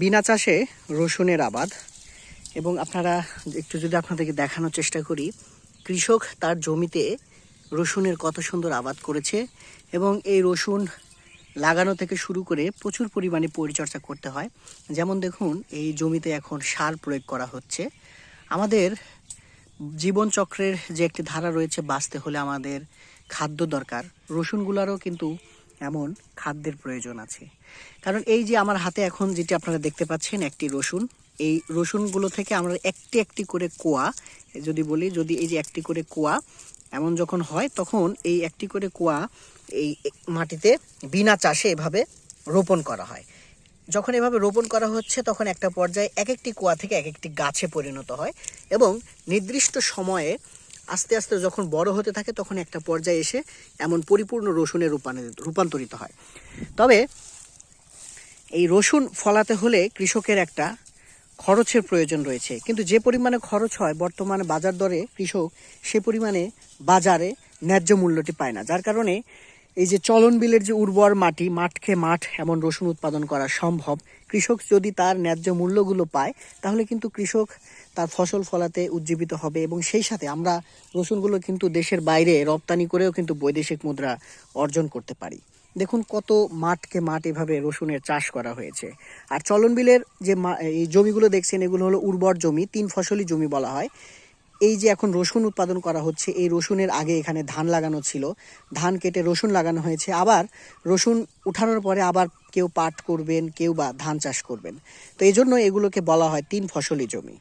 বিনা চাষে রসুনের আবাদ। এবং আপনারা একটু যদি আপনাদেরকে দেখানোর চেষ্টা করি, কৃষক তার জমিতে রসুনের কত সুন্দর আবাদ করেছে এবং এই রসুন লাগানো থেকে শুরু করে প্রচুর পরিমাণে পরিচর্যা করতে হয়। যেমন দেখুন, এই জমিতে এখন সার প্রয়োগ করা হচ্ছে। আমাদের জীবনচক্রের যে একটি ধারা রয়েছে, বাঁচতে হলে আমাদের খাদ্য দরকার। রসুনগুলোরও কিন্তু এমন খাদ্যের প্রয়োজন আছে। কারণ এই যে আমার হাতে এখন যেটি আপনারা দেখতে পাচ্ছেন, একটি রসুন। এই রসুনগুলো থেকে আমরা একটি একটি করে কোয়া, যদি বলি, যদি এই যে একটি করে কোয়া এমন যখন হয়, তখন এই একটি করে কোয়া এই মাটিতে বিনা চাষে এভাবে রোপণ করা হয়। যখন এভাবে রোপণ করা হচ্ছে, তখন একটা পর্যায়ে এক একটি কুয়া থেকে এক একটি গাছে পরিণত হয় এবং নির্দিষ্ট সময়ে আস্তে আস্তে যখন বড় হতে থাকে, তখন একটা পর্যায়ে এসে এমন পরিপূর্ণ রসুনে রূপান্তরিত রূপান্তরিত হয়। তবে এই রসুন ফলাতে হলে কৃষকের একটা খরচের প্রয়োজন রয়েছে। কিন্তু যে পরিমাণে খরচ হয়, বর্তমানে বাজার দরে কৃষক সে পরিমাণে বাজারে ন্যায্য মূল্যটি পায় না। যার কারণে এই যে চলন বিলের যে উর্বর মাটি, মাঠকে মাঠ এমন রসুন উৎপাদন করা সম্ভব কৃষক যদি তার ন্যায্য মূল্যগুলো পায়, তাহলে কিন্তু কৃষক তার ফসল ফলাতে উজ্জীবিত হবে এবং সেই সাথে আমরা রসুনগুলো কিন্তু দেশের বাইরে রপ্তানি করেও কিন্তু বৈদেশিক মুদ্রা অর্জন করতে পারি। দেখুন কত মাঠকে মাঠ এভাবে রসুনের চাষ করা হয়েছে। আর চলন বিলের যে এই জমিগুলো দেখছেন, এগুলো হলো উর্বর জমি, তিন ফসলি জমি বলা হয়। এই যে এখন রসুন উৎপাদন করা হচ্ছে, এই রসুনের আগে এখানে ধান লাগানো ছিল। ধান কেটে রসুন লাগানো হয়েছে। আবার রসুন উঠানোর পরে আবার কেউ পাট করবেন, কেউ বা ধান চাষ করবেন। তো এই জন্য এগুলোকে বলা হয় তিন ফসলি জমি।